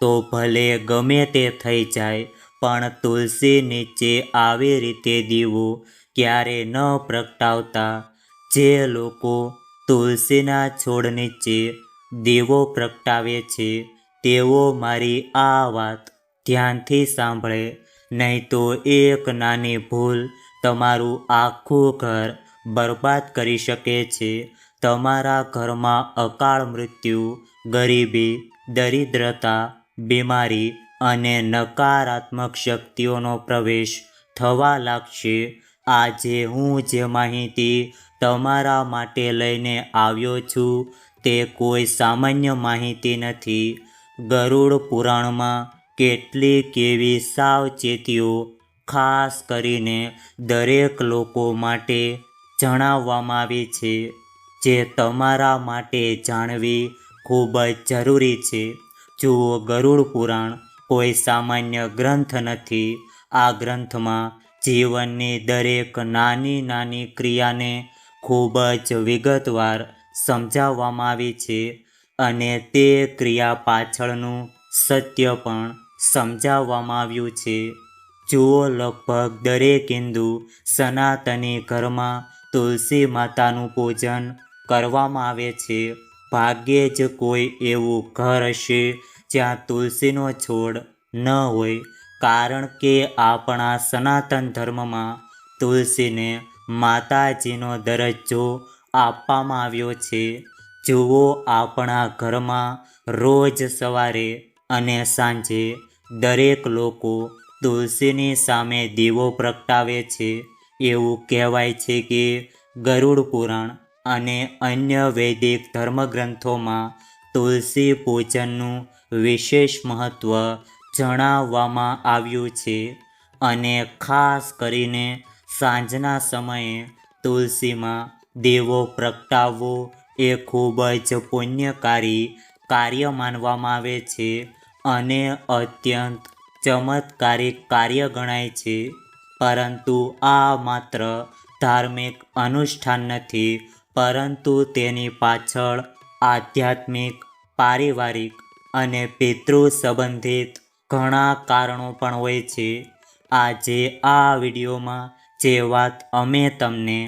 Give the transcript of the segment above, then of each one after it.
તો ભલે ગમે તે થઈ જાય, પણ તુલસી નીચે આવી રીતે દીવો ક્યારે ન પ્રગટાવતા. જે લોકો તુલસીના છોડ નીચે દીવો પ્રગટાવે છે, તેઓ મારી આ વાત ધ્યાનથી સાંભળે. નહીં તો એક નાની ભૂલ તમારું આખું ઘર બરબાદ કરી શકે છે. તમારા ઘરમાં અકાળ મૃત્યુ, ગરીબી, દરિદ્રતા બીમારી અને નકારાત્મક શક્તિઓનો પ્રવેશ થવા લાગશે. આજે હું જે માહિતી તમારા માટે લઈને આવ્યો છું, તે કોઈ સામાન્ય માહિતી નથી. ગરુડ પુરાણમાં કેટલીક એવી સાવચેતીઓ, ખાસ કરીને દરેક લોકો માટે જણાવવામાં આવી છે, જે તમારા માટે જાણવી ખૂબ જ જરૂરી છે. જુઓ, ગરુડ પુરાણ કોઈ સામાન્ય ગ્રંથ નથી. આ ગ્રંથમાં જીવનની દરેક નાની નાની ક્રિયાને ખૂબ જ વિગતવાર સમજાવવામાં આવી છે અને તે ક્રિયા પાછળનું સત્ય પણ સમજાવવામાં આવ્યું છે. જુઓ, લગભગ દરેક હિન્દુ સનાતની ઘરમાં તુલસી માતાનું પૂજન કરવામાં આવે છે. ભાગ્યે જ કોઈ એવું ઘર હશે જ્યાં તુલસીનો છોડ ન હોય, કારણ કે આપણા સનાતન ધર્મમાં તુલસીને માતાજીનો દરજ્જો આપવામાં આવ્યો છે. જુઓ આપણા ઘરમાં રોજ સવારે અને સાંજે દરેક લોકો તુલસીની સામે દીવો પ્રગટાવે છે. એવું કહેવાય છે કે ગરુડ પુરાણ અને અન્ય વૈદિક ધર્મગ્રંથોમાં તુલસી પૂજનનું વિશેષ મહત્ત્વ જણાવવામાં આવ્યું છે અને ખાસ કરીને સાંજના સમયે તુલસીમાં દેવો પ્રગટાવવો એ ખૂબ જ પુણ્યકારી કાર્ય માનવામાં આવે છે અને અત્યંત ચમત્કારિક કાર્ય ગણાય છે. પરંતુ આ માત્ર ધાર્મિક અનુષ્ઠાન નથી, પરંતુ તેની પાછળ આધ્યાત્મિક, પારિવારિક અને પિતૃ સંબંધિત ઘણા કારણો પણ હોય છે. આજે આ વિડીયોમાં જે વાત અમે તમને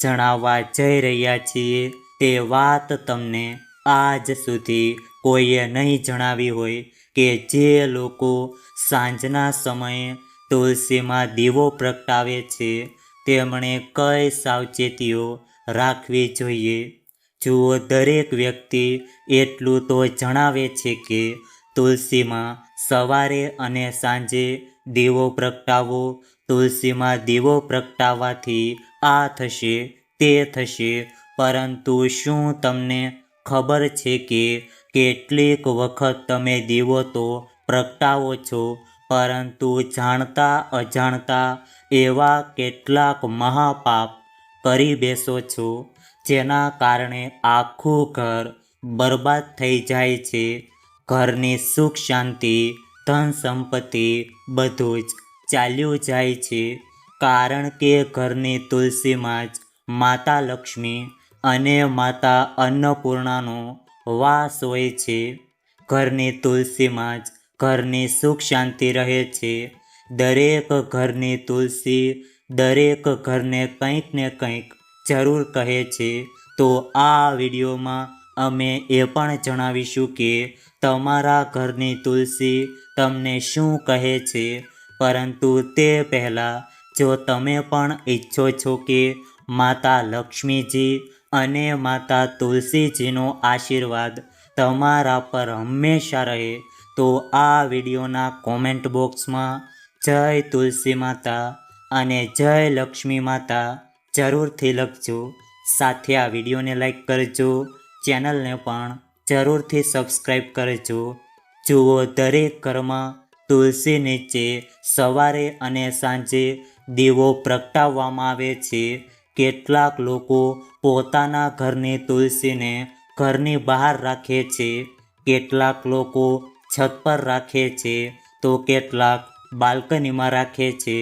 જણાવવા જઈ રહ્યા છીએ તે વાત તમને આજ સુધી કોઈએ નહીં જણાવી હોય કે જે લોકો સાંજના સમયે તુલસીમાં દીવો પ્રગટાવે છે, તેમણે કઈ સાવચેતીઓ રાખવી જોઈએ? જુઓ, દરેક વ્યક્તિ એટલું તો જણાવે છે કે તુલસીમાં સવારે અને સાંજે દીવો પ્રગટાવો. તુલસીમાં દીવો પ્રગટાવવાથી આ થશે, તે થશે. પરંતુ શું તમને ખબર છે કે કેટલીક વખત તમે દીવો તો પ્રગટાવો છો? પરંતુ જાણતા અજાણતા એવા કેટલાક મહાપાપ કરી બેસો છો. જેના કારણે આખું ઘર બરબાદ થઈ જાય છે. ઘરની સુખ, શાંતિ, ધન, સંપત્તિ બધું જ ચાલ્યું જાય છે. કારણ કે ઘરની તુલસીમાં જ માતા લક્ષ્મી અને માતા અન્નપૂર્ણાનો વાસ હોય છે. ઘરની તુલસીમાં જ ઘરની સુખ, શાંતિ રહે છે. દરેક ઘરની તુલસી દરેક ઘરને કંઈક ને કંઈક જરૂર કહે છે. તો આ વિડીયોમાં અમે એ પણ જણાવીશું કે તમારા ઘરની તુલસી તમને શું કહે છે. પરંતુ તે પહેલાં જો તમે પણ ઈચ્છો છો કે માતા લક્ષ્મીજી અને માતા તુલસીજીનો આશીર્વાદ તમારા પર હંમેશા રહે, તો આ વિડીયોના કોમેન્ટ બોક્સમાં જય તુલસી માતા અને જય લક્ષ્મી માતા જરૂરથી લખજો. સાથે આ વિડીયોને લાઈક કરજો. ચેનલને પણ જરૂરથી સબસ્ક્રાઈબ કરજો. જુઓ દરેક ઘરમાં તુલસી નીચે સવારે અને સાંજે દીવો પ્રગટાવવામાં આવે છે. કેટલાક લોકો પોતાના ઘરની તુલસીને ઘરની બહાર રાખે છે. કેટલાક લોકો છત પર રાખે છે તો કેટલાક બાલ્કનીમાં રાખે છે.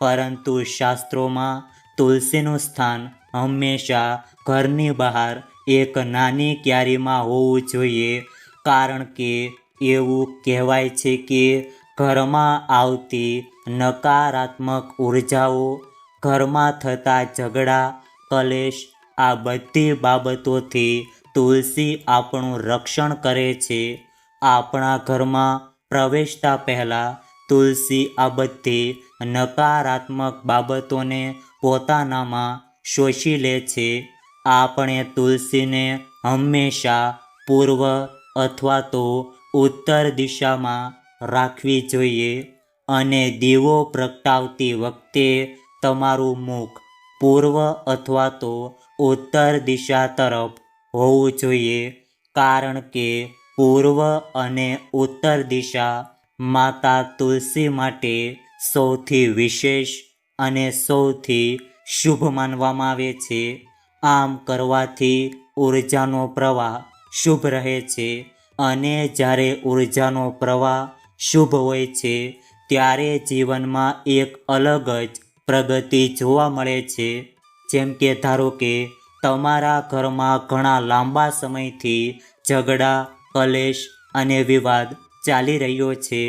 પરંતુ શાસ્ત્રોમાં તુલસીનું સ્થાન હંમેશા ઘરની બહાર એક નાની ક્યારીમાં હોવું જોઈએ. કારણ કે એવું કહેવાય છે કે ઘરમાં આવતી નકારાત્મક ઉર્જાઓ, ઘરમાં થતા ઝઘડા, કલેશ, આ બધી બાબતોથી તુલસી આપણું રક્ષણ કરે છે. આપણા ઘરમાં પ્રવેશતા પહેલાં તુલસી આ બધી નકારાત્મક બાબતોને પોતાનામાં શોષી લે છે. આપણે તુલસીને હંમેશા પૂર્વ અથવા તો ઉત્તર દિશામાં રાખવી જોઈએ અને દીવો પ્રગટાવતી વખતે તમારું મુખ પૂર્વ અથવા તો ઉત્તર દિશા તરફ હોવું જોઈએ. કારણ કે પૂર્વ અને ઉત્તર દિશા માતા તુલસી માટે સૌથી વિશેષ અને સૌથી શુભ માનવામાં આવે છે. આમ કરવાથી ઉર્જાનો પ્રવાહ શુભ રહે છે અને જ્યારે ઉર્જાનો પ્રવાહ શુભ હોય છે, ત્યારે જીવનમાં એક અલગ જ પ્રગતિ જોવા મળે છે. જેમ કે ધારો કે તમારા ઘરમાં ઘણા લાંબા સમયથી ઝઘડા, કલેશ અને વિવાદ ચાલી રહ્યો છે.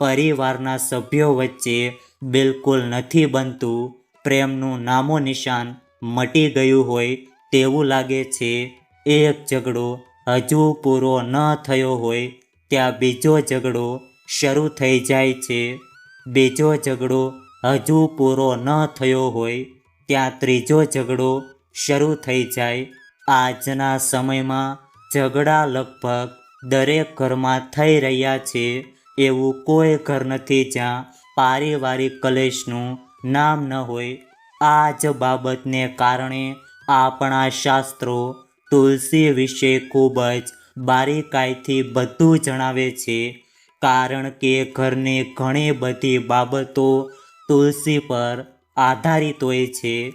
પરિવારના સભ્યો વચ્ચે બિલકુલ નથી બનતું. પ્રેમનું નામો નિશાન મટી ગયું હોય તેવું લાગે છે. એક ઝઘડો હજુ પૂરો ન થયો હોય ત્યાં બીજો ઝઘડો શરૂ થઈ જાય છે. બીજો ઝઘડો હજુ પૂરો ન થયો હોય ત્યાં ત્રીજો ઝઘડો શરૂ થઈ જાય. આજના સમયમાં ઝઘડા લગભગ દરેક ઘરમાં થઈ રહ્યા છે. એવું કોઈ ઘર નથી જ્યાં પારિવારિક કલેશનું નામ ન હોય, આ જ બાબતને કારણે આપણા શાસ્ત્રો તુલસી વિશે ખૂબ જ બારીકાઈથી બધું જણાવે છે. કારણ કે ઘરની ઘણી બધી બાબતો તુલસી પર આધારિત હોય છે.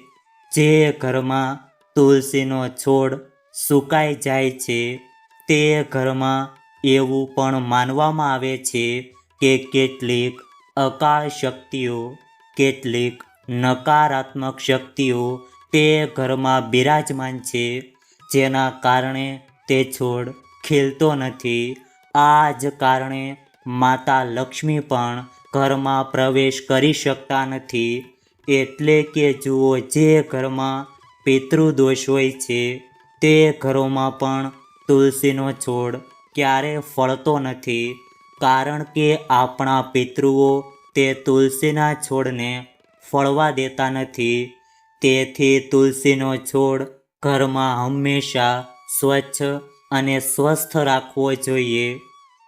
જે ઘરમાં તુલસીનો છોડ સુકાઈ જાય છે, તે ઘરમાં એવું પણ માનવામાં આવે છે કે કેટલીક અકાળ શક્તિઓ, કેટલીક નકારાત્મક શક્તિઓ તે ઘરમાં બિરાજમાન છે, જેના કારણે તે છોડ ખીલતો નથી. આ જ કારણે માતા લક્ષ્મી પણ ઘરમાં પ્રવેશ કરી શકતા નથી. એટલે કે જુઓ જે ઘરમાં પિતૃદોષ હોય છે, તે ઘરોમાં પણ તુલસીનો છોડ ક્યારે ફળતો નથી. કારણ કે આપણા પિતૃઓ તે તુલસીના છોડને ફળવા દેતા નથી. તેથી તુલસીનો છોડ ઘરમાં હંમેશા સ્વચ્છ અને સ્વસ્થ રાખવો જોઈએ.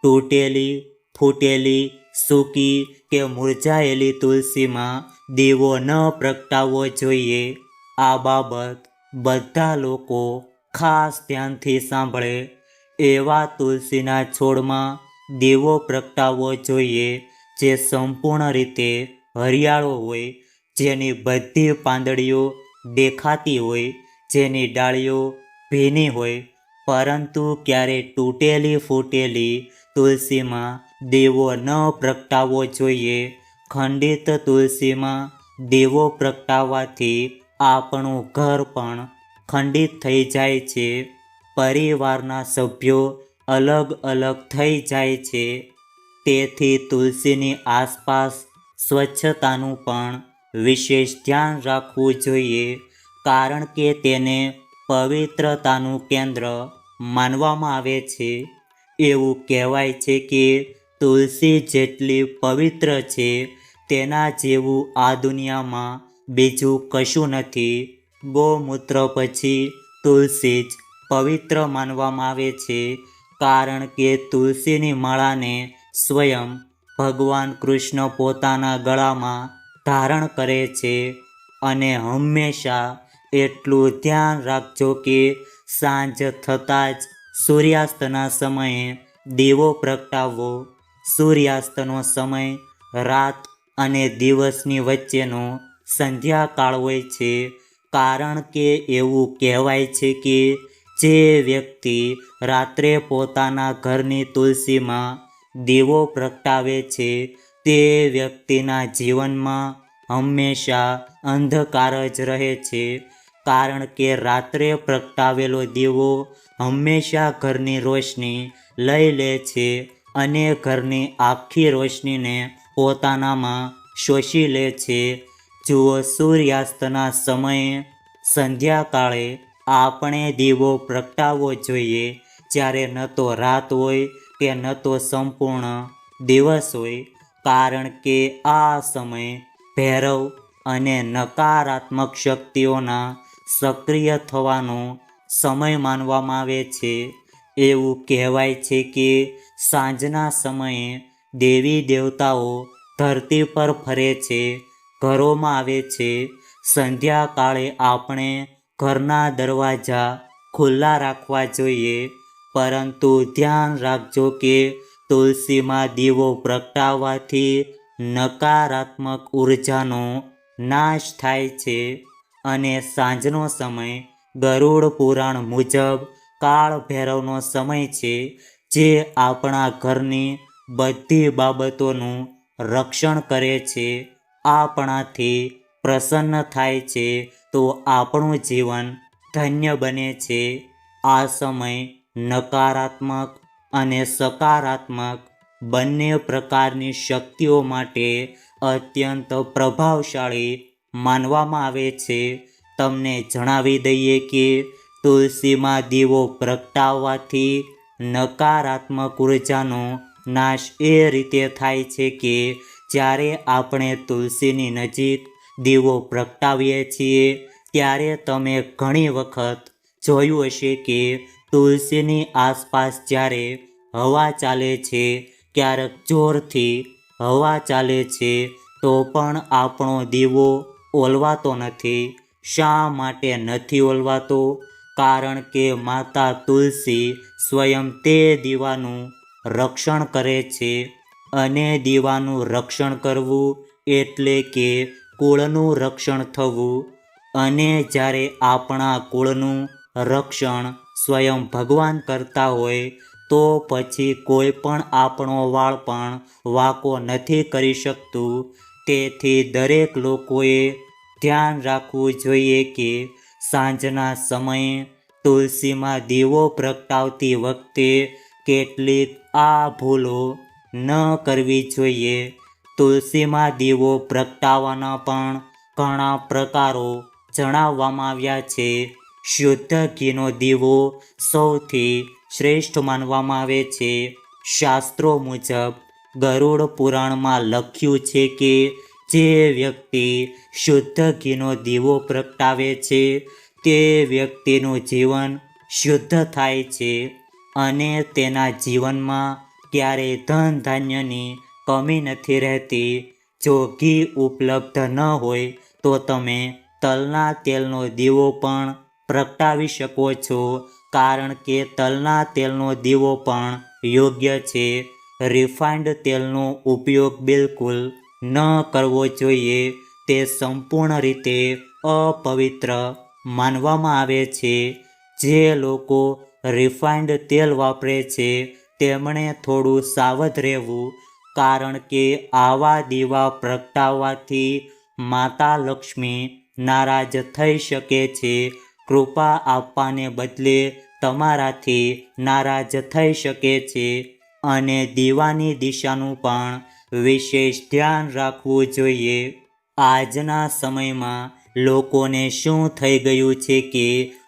તૂટેલી, ફૂટેલી, સૂકી કે મુરઝાયેલી તુલસીમાં દીવો ન પ્રગટાવવો જોઈએ. આ બાબત બધા લોકો ખાસ ધ્યાનથી સાંભળે. એવા તુલસીના છોડમાં દીવો પ્રગટાવવો જોઈએ, જે સંપૂર્ણ રીતે હરિયાળો હોય, જેની બધી પાંદડીઓ દેખાતી હોય, જેની ડાળીઓ ભીની હોય, પરંતુ ક્યારે તૂટેલી ફૂટેલી તુલસીમાં દેવો ન પ્રગટાવવો જોઈએ. ખંડિત તુલસીમાં દેવો પ્રગટાવવાથી આપણું ઘર પણ ખંડિત થઈ જાય છે. પરિવારના સભ્યો અલગ અલગ થઈ જાય છે. તેથી તુલસીની આસપાસ સ્વચ્છતાનું પણ વિશેષ ધ્યાન રાખવું જોઈએ, કારણ કે તેને પવિત્રતાનું કેન્દ્ર માનવામાં આવે છે. એવું કહેવાય છે કે તુલસી જેટલી પવિત્ર છે, તેના જેવું આ દુનિયામાં બીજું કશું નથી. ગૌમૂત્ર પછી તુલસી જ પવિત્ર માનવામાં આવે છે. કારણ કે તુલસીની માળાને સ્વયં ભગવાન કૃષ્ણ પોતાના ગળામાં ધારણ કરે છે અને હંમેશા એટલું ધ્યાન રાખજો કે સાંજ થતાં જ સૂર્યાસ્તના સમયે દીવો પ્રગટાવવો, સૂર્યાસ્તનો સમય રાત અને દિવસની વચ્ચેનો સંધ્યાકાળ હોય છે. કારણ કે એવું કહેવાય છે કે જે વ્યક્તિ રાત્રે પોતાના ઘરની તુલસીમાં દીવો પ્રગટાવે છે, તે વ્યક્તિના જીવનમાં હંમેશા અંધકાર જ રહે છે. કારણ કે રાત્રે પ્રગટાવેલો દીવો હંમેશા ઘરની રોશની લઈ લે છે અને ઘરની આખી રોશનીને પોતાનામાં શોષી લે છે. જુઓ સૂર્યાસ્તના સમયે સંધ્યાકાળે આપણે દીવો પ્રગટાવવો જોઈએ. જ્યારે ન તો રાત હોય કે ન તો સંપૂર્ણ દિવસ હોય, કારણ કે આ સમય ભૈરવ અને નકારાત્મક શક્તિઓના સક્રિય થવાનો સમય માનવામાં આવે છે. એવું કહેવાય છે કે સાંજના સમયે દેવી દેવતાઓ ધરતી પર ફરે છે, ઘરોમાં આવે છે. સંધ્યાકાળે આપણે ઘરના દરવાજા ખુલ્લા રાખવા જોઈએ, પરંતુ ધ્યાન રાખજો કે તુલસીમાં દીવો પ્રગટાવવાથી નકારાત્મક ઉર્જાનો નાશ થાય છે અને સાંજનો સમય ગરુડ પુરાણ મુજબ કાળ ભૈરવનો સમય છે, જે આપણા ઘરની બધી બાબતોનું રક્ષણ કરે છે, આપણાથી પ્રસન્ન થાય છે, તો આપણું જીવન ધન્ય બને છે. આ સમય નકારાત્મક અને સકારાત્મક બંને પ્રકારની શક્તિઓ માટે અત્યંત પ્રભાવશાળી માનવામાં આવે છે. તમને જણાવી દઈએ કે તુલસીમાં દીવો પ્રગટાવવાથી નકારાત્મક ઉર્જાનો નાશ એ રીતે થાય છે કે જ્યારે આપણે તુલસીની નજીક દીવો પ્રગટાવીએ છીએ. ત્યારે તમે ઘણી વખત જોયું હશે કે તુલસીની આસપાસ જ્યારે હવા ચાલે છે, ક્યારેક જોરથી હવા ચાલે છે, તો પણ આપણો દીવો ઓલવાતો નથી. શા માટે નથી ઓલવાતો? કારણ કે માતા તુલસી સ્વયં તે દીવાનું રક્ષણ કરે છે. અને દીવાનું રક્ષણ કરવું એટલે કે કુળનું રક્ષણ થવું અને જ્યારે આપણા કુળનું રક્ષણ સ્વયં ભગવાન કરતા હોય, તો પછી કોઈ પણ આપણો વાળ પણ વાંકો નથી કરી શકતું. તેથી દરેક લોકોએ ધ્યાન રાખવું જોઈએ કે સાંજના સમયે તુલસીમાં દીવો પ્રગટાવતી વખતે કેટલીક આ ભૂલો ન કરવી જોઈએ. તુલસીમાં દીવો પ્રગટાવવાના પણ ઘણા પ્રકારો જણાવવામાં આવ્યા છે. શુદ્ધ ઘીનો દીવો સૌથી શ્રેષ્ઠ માનવામાં આવે છે. શાસ્ત્રો મુજબ, ગરુડ પુરાણમાં લખ્યું છે કે જે વ્યક્તિ શુદ્ધ ઘીનો દીવો પ્રગટાવે છે, તે વ્યક્તિનું જીવન શુદ્ધ થાય છે અને તેના જીવનમાં ક્યારેય ધન ધાન્યની કમી નથી રહેતી. જો ઘી ઉપલબ્ધ ન હોય, તો તમે તલના તેલનો દીવો પણ પ્રગટાવી શકો છો, કારણ કે તલના તેલનો દીવો પણ યોગ્ય છે. રિફાઇન્ડ તેલનો ઉપયોગ બિલકુલ ન કરવો જોઈએ. તે સંપૂર્ણ રીતે અપવિત્ર માનવામાં આવે છે. જે લોકો રિફાઇન્ડ તેલ વાપરે છે, તેમણે થોડું સાવધ રહેવું કારણ કે આવા દીવા પ્રગટાવવાથી માતા લક્ષ્મી નારાજ થઈ શકે છે. કૃપા આપવાને બદલે તમારાથી નારાજ થઈ શકે છે અને દીવાની દિશાનું પણ વિશેષ ધ્યાન રાખવું જોઈએ. આજના સમયમાં લોકોને શું થઈ ગયું છે કે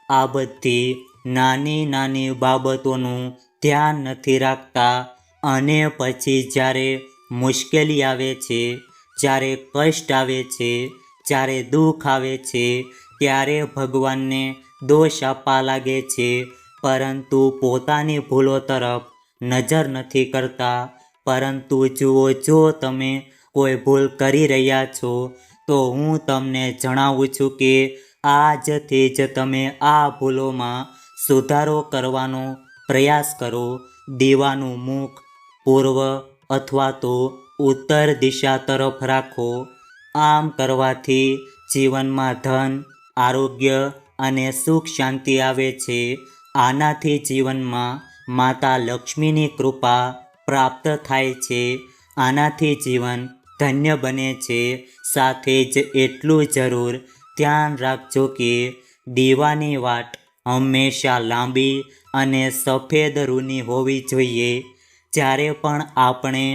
આ બધી નાની નાની બાબતોનું ધ્યાન નથી રાખતા અને પછી જ્યારે મુશ્કેલી આવે છે, જ્યારે કષ્ટ આવે છે, જ્યારે દુઃખ આવે છે, ત્યારે ભગવાનને દોષ આપવા લાગે છે. પરંતુ પોતાની ભૂલો તરફ નજર નથી કરતા. પરંતુ જુઓ, જો તમે કોઈ ભૂલ કરી રહ્યા છો, તો હું તમને જણાવું છું કે આજથી જ તમે આ ભૂલોમાં સુધારો કરવાનો પ્રયાસ કરો. દીવાનું મુખ પૂર્વ અથવા તો ઉત્તર દિશા તરફ રાખો. આમ કરવાથી જીવનમાં ધન, આરોગ્ય અને સુખ શાંતિ આવે છે. આનાથી જીવનમાં માતા લક્ષ્મીની કૃપા પ્રાપ્ત થાય છે. આનાથી જીવન ધન્ય બને છે. સાથે જ એટલું જરૂર ધ્યાન રાખજો કે દીવાની વાટ હંમેશા લાંબી અને સફેદ રૂની હોવી જોઈએ. જ્યારે પણ આપણે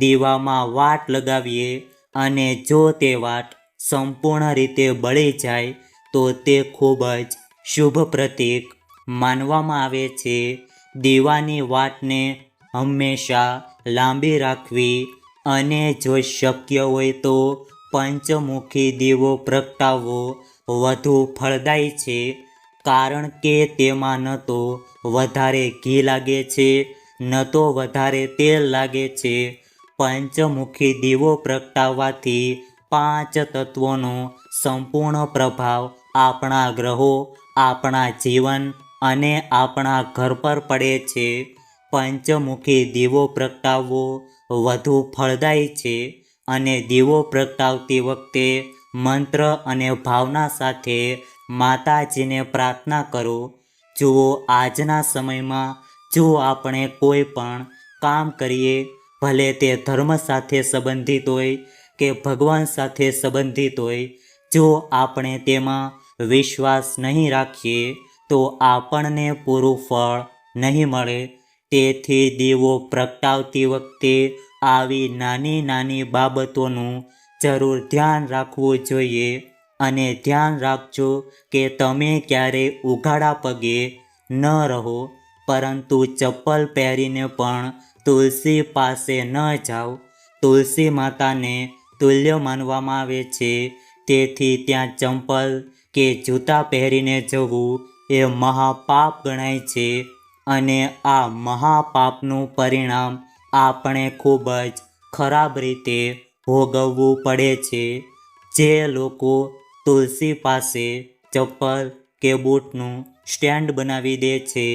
દીવામાં વાટ લગાવીએ અને જો તે વાટ સંપૂર્ણ રીતે બળી જાય, તો તે ખૂબ જ શુભ પ્રતીક માનવામાં આવે છે. દીવાની વાટને હંમેશા લાંબી રાખવી અને જો શક્ય હોય તો પંચમુખી દીવો પ્રગટાવવો વધુ ફળદાયી છે, કારણ કે તેમાં ન તો વધારે ઘી લાગે છે ન તો વધારે તેલ લાગે છે. પંચમુખી દીવો પ્રગટાવવાથી પાંચ તત્વોનો સંપૂર્ણ પ્રભાવ આપણા ગ્રહો, આપણા જીવન અને આપણા ઘર પર પડે છે. પંચમુખી દીવો પ્રગટાવવો વધુ ફળદાયી છે અને દીવો પ્રગટાવતી વખતે મંત્ર અને ભાવના સાથે માતાજીને પ્રાર્થના કરો. જુઓ, આજના સમયમાં જો આપણે કોઈ પણ કામ કરીએ, ભલે તે ધર્મ સાથે સંબંધિત હોય કે ભગવાન સાથે સંબંધિત હોય, જો આપણે તેમાં વિશ્વાસ નહીં રાખીએ, તો આપણને પૂરું ફળ નહીં મળે. તેથી દીવો પ્રગટાવતી વખતે આવી નાની નાની બાબતોનું જરૂર ધ્યાન રાખવું જોઈએ અને ધ્યાન રાખજો કે તમે ક્યારેય ઉઘાડા પગે ન રહો. પરંતુ ચપ્પલ પહેરીને પણ તુલસી પાસે ન જાઓ. તુલસી માતાને તુલ્ય માનવામાં આવે છે. તેથી ત્યાં ચંપલ કે જૂતા પહેરીને જવું એ મહાપાપ ગણાય છે અને આ મહાપાપનું પરિણામ આપણે ખૂબ જ ખરાબ રીતે ભોગવવું પડે છે. જે લોકો તુલસી પાસે ચપ્પલ કે બૂટનું સ્ટેન્ડ બનાવી દે છે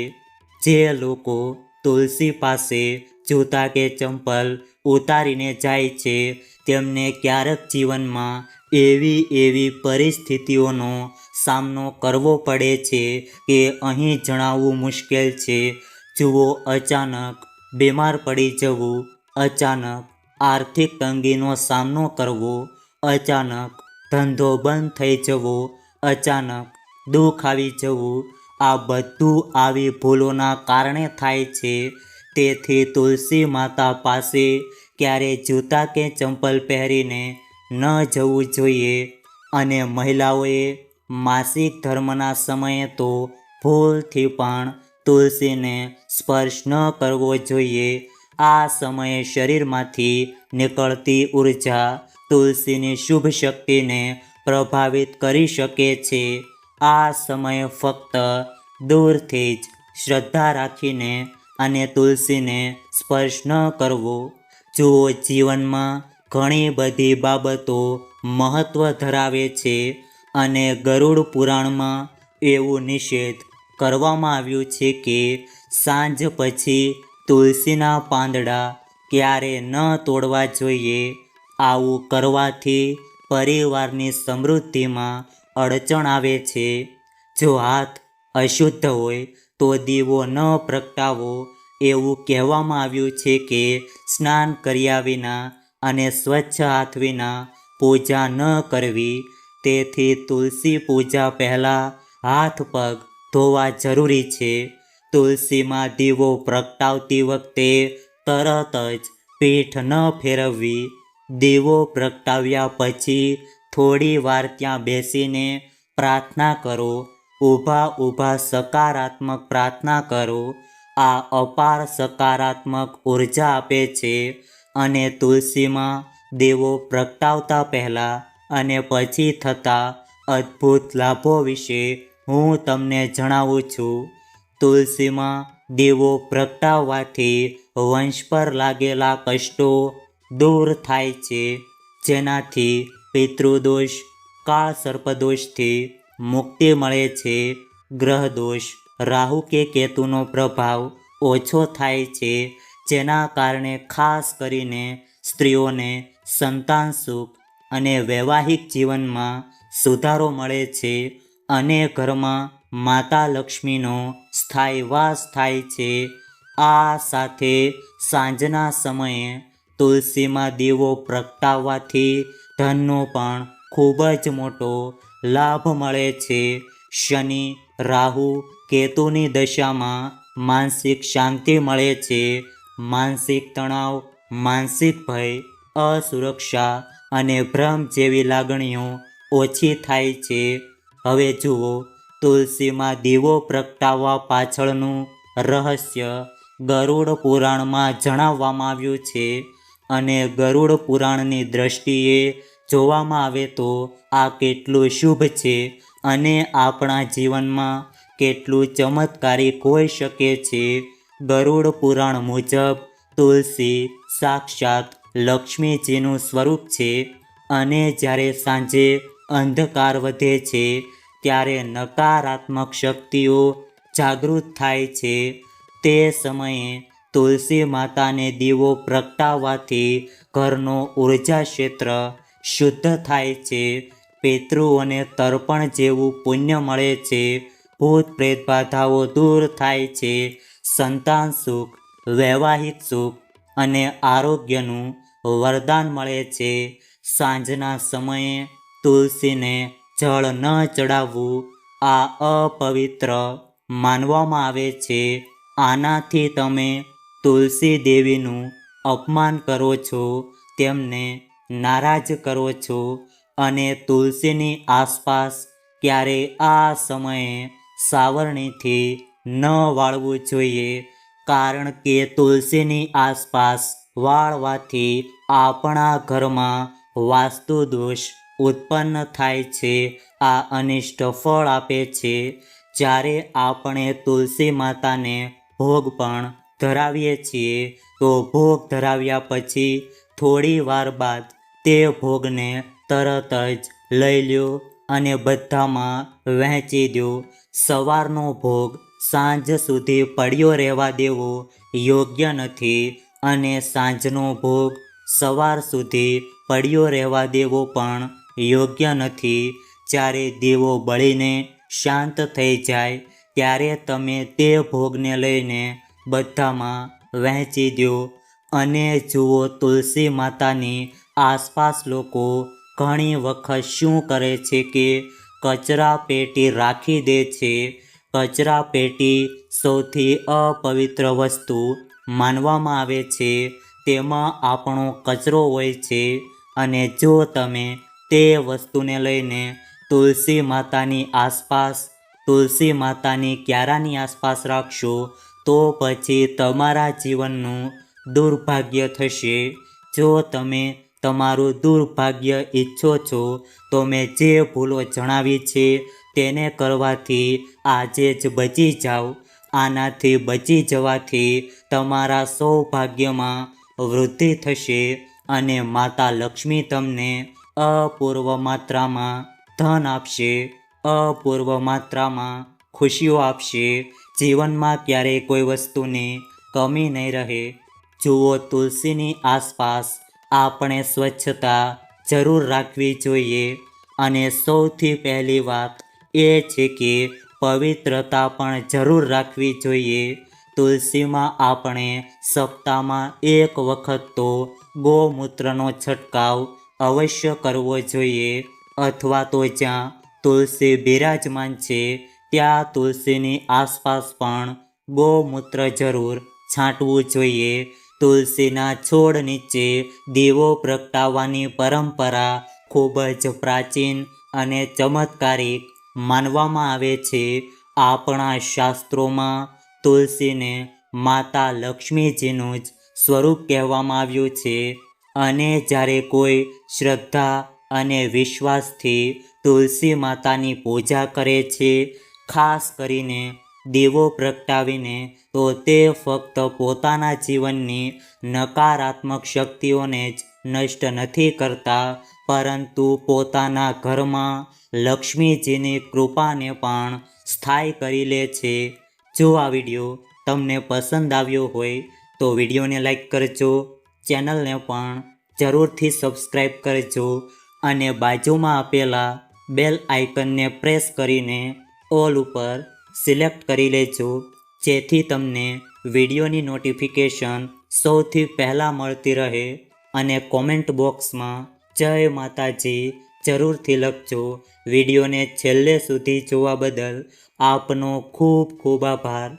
જે લોકો તુલસી પાસે જૂતા કે ચંપલ ઉતારીને જાય છે, તેમને ક્યારેક જીવનમાં એવી એવી પરિસ્થિતિઓનો સામનો કરવો પડે છે કે અહીં જણાવવું મુશ્કેલ છે. જુઓ, અચાનક બીમાર પડી જવું, અચાનક આર્થિક તંગીનો સામનો કરવો, અચાનક ધંધો બંધ થઈ જવો, અચાનક દુઃખ આવી જવું આ બધું આવી ભૂલોના કારણે થાય છે. તેથી તુલસી માતા પાસે ક્યારે જૂતા કે ચંપલ પહેરીને ન જવું જોઈએ. અને મહિલાઓએ માસિક ધર્મના સમયે તો ભૂલથી પણ તુલસીને સ્પર્શ ન કરવો જોઈએ. આ સમયે શરીરમાંથી નીકળતી ઊર્જા તુલસીની શુભ શક્તિને પ્રભાવિત કરી શકે છે. આ સમયે ફક્ત દૂરથી જ શ્રદ્ધા રાખીને અને તુલસીને સ્પર્શ ન કરવો. જુઓ, જીવનમાં ઘણી બધી બાબતો મહત્ત્વ ધરાવે છે અને ગરુડ પુરાણમાં એવું નિષેધ કરવામાં આવ્યું છે કે સાંજ પછી તુલસીના પાંદડા ક્યારે ન તોડવા જોઈએ. આવું કરવાથી પરિવારની સમૃદ્ધિમાં અડચણ આવે છે. જો હાથ અશુદ્ધ હોય, તો દીવો ન પ્રગટાવો. એવું કહેવામાં આવ્યું છે કે સ્નાન કર્યા વિના અને સ્વચ્છ હાથ વિના પૂજા ન કરવી. તેથી તુલસી પૂજા પહેલાં હાથ પગ ધોવા જરૂરી છે. તુલસીમાં દીવો પ્રગટાવતી વખતે તરત જ પીઠ ન ફેરવવી. દીવો પ્રગટાવ્યા પછી થોડી વાર ત્યાં બેસીને પ્રાર્થના કરો, ઊભા ઊભા સકારાત્મક પ્રાર્થના કરો. આ અપાર સકારાત્મક ઊર્જા આપે છે અને તુલસીમાં દેવો પ્રગટાવતા પહેલાં અને પછી થતા અદ્ભુત લાભો વિશે હું તમને જણાવું છું. તુલસીમાં દેવો પ્રગટાવવાથી વંશ પર લાગેલા કષ્ટો દૂર થાય છે. જેનાથી પિતૃદોષ કાળ સર્પદોષથી મુક્તિ મળે છે? ગ્રહદોષ, રાહુ કે કેતુનો પ્રભાવ ઓછો થાય છે, જેના કારણે ખાસ કરીને સ્ત્રીઓને સંતાન સુખ અને વૈવાહિક જીવનમાં સુધારો મળે છે અને ઘરમાં માતા લક્ષ્મીનો સ્થાયી વાસ થાય છે. આ સાથે સાંજના સમયે તુલસીમાં દીવો પ્રગટાવવાથી ધનનો પણ ખૂબ જ મોટો લાભ મળે છે. શનિ, રાહુ, કેતુની દશામાં માનસિક શાંતિ મળે છે. માનસિક તણાવ, માનસિક ભય, અસુરક્ષા અને ભ્રમ જેવી લાગણીઓ ઓછી થાય છે. હવે જુઓ, તુલસીમાં દીવો પ્રગટાવવા પાછળનું રહસ્ય ગરુડ પુરાણમાં જણાવવામાં આવ્યું છે અને ગરુડ પુરાણની દ્રષ્ટિએ જોવામાં આવે તો આ કેટલું શુભ છે અને આપણા જીવનમાં કેટલું ચમત્કારિક હોઈ શકે છે. ગરુડ પુરાણ મુજબ તુલસી સાક્ષાત લક્ષ્મીજીનું સ્વરૂપ છે અને જ્યારે સાંજે અંધકાર વધે છે ત્યારે નકારાત્મક શક્તિઓ જાગૃત થાય છે. તે સમયે તુલસી માતાને દીવો પ્રગટાવવાથી ઘરનો ઊર્જા ક્ષેત્ર શુદ્ધ થાય છે. પિતૃઓને તર્પણ જેવું પુણ્ય મળે છે. ભૂત પ્રેત બાધાઓ દૂર થાય છે. સંતાન સુખ, વૈવાહિક સુખ અને આરોગ્યનું વરદાન મળે છે. સાંજના સમયે તુલસીને જળ ન ચડાવવું આ અપવિત્ર માનવામાં આવે છે. આનાથી તમે તુલસી દેવીનું અપમાન કરો છો. તેમને નારાજ કરો છો અને તુલસીની આસપાસ ક્યારે આ સમયે સાવરણીથી ન વાળવું જોઈએ? કારણ કે તુલસીની આસપાસ વાળવાથી આપણા ઘરમાં વાસ્તુ દોષ ઉત્પન્ન થાય છે, આ અનિષ્ટ ફળ આપે છે. જ્યારે આપણે તુલસી માતાને ભોગ પણ ધરાવીએ છીએ, તો ભોગ ધરાવ્યા પછી થોડી વાર બાદ તે ભોગને તરત જ લઈ લ્યો અને બધામાં વહેંચી દો. સવારનો ભોગ સાંજ સુધી પડ્યો રહેવા દેવો યોગ્ય નથી અને સાંજનો ભોગ સવાર સુધી પડ્યો રહેવા દેવો પણ યોગ્ય નથી. જ્યારે દીવો બળીને શાંત થઈ જાય, ત્યારે તમે તે ભોગને લઈને બધામાં વહેંચી દો. અને જુઓ તુલસી માતાની આસપાસ લોકો ઘણી વખત શું કરે છે કે કચરા પેટી રાખી દે છે. કચરા પેટી સૌથી અપવિત્ર વસ્તુ માનવામાં આવે છે. તેમાં આપણો કચરો હોય છે અને જો તમે તે વસ્તુને લઈને તુલસી માતાની આસપાસ, તુલસી માતાની ક્યારાની આસપાસ રાખશો, તો પછી તમારા જીવનનું દુર્ભાગ્ય થશે. જો તમે તમારું દુર્ભાગ્ય ઈચ્છો છો, તો મેં જે ભૂલો જણાવી છે, તેને કરવાથી આજે જ બચી જાઓ. આનાથી બચી જવાથી તમારા સૌભાગ્યમાં વૃદ્ધિ થશે અને માતા લક્ષ્મી તમને અપૂર્વ માત્રામાં ધન આપશે, અપૂર્વ માત્રામાં ખુશીઓ આપશે. જીવનમાં ક્યારેય કોઈ વસ્તુની કમી નહીં રહે. જુઓ તુલસીની આસપાસ આપણે સ્વચ્છતા જરૂર રાખવી જોઈએ. અને સૌથી પહેલી વાત એ છે કે પવિત્રતા પણ જરૂર રાખવી જોઈએ. તુલસીમાં આપણે સપ્તાહમાં એક વખત તો ગૌમૂત્રનો છંટકાવ અવશ્ય કરવો જોઈએ. અથવા તો જ્યાં તુલસી બિરાજમાન છે, ત્યાં તુલસીની આસપાસ પણ ગૌમૂત્ર જરૂર છાંટવું જોઈએ. તુલસીના છોડ નીચે દીવો પ્રગટાવવાની પરંપરા ખૂબ જ પ્રાચીન અને ચમત્કારિક માનવામાં આવે છે. આપણા શાસ્ત્રોમાં તુલસીને માતા લક્ષ્મીજીનું જ સ્વરૂપ કહેવામાં આવ્યું છે અને જ્યારે કોઈ શ્રદ્ધા અને વિશ્વાસથી તુલસી માતાની પૂજા કરે છે, ખાસ કરીને દીવો પ્રગટાવીને, તો તે ફક્ત પોતાના જીવનની નકારાત્મક શક્તિઓને જ નષ્ટ નથી કરતા, પરંતુ પોતાના ઘરમાં લક્ષ્મીજીની કૃપાને પણ સ્થાયી કરી લે છે. જો આ વીડિયો તમને પસંદ આવ્યો હોય, તો વિડીયોને લાઈક કરજો, ચેનલને પણ જરૂરથી સબસ્ક્રાઈબ કરજો અને બાજુમાં આપેલા બેલ આઇકનને પ્રેસ કરીને ઓલ ઉપર સિલેક્ટ કરી લેજો, જેથી તમને વિડીયોની નોટિફિકેશન સૌથી પહેલાં મળતી રહે અને કોમેન્ટ બોક્સમાં જય માતાજી જરૂરથી લખજો. વિડીયોને છેલ્લે સુધી જોવા બદલ આપનો ખૂબ ખૂબ આભાર.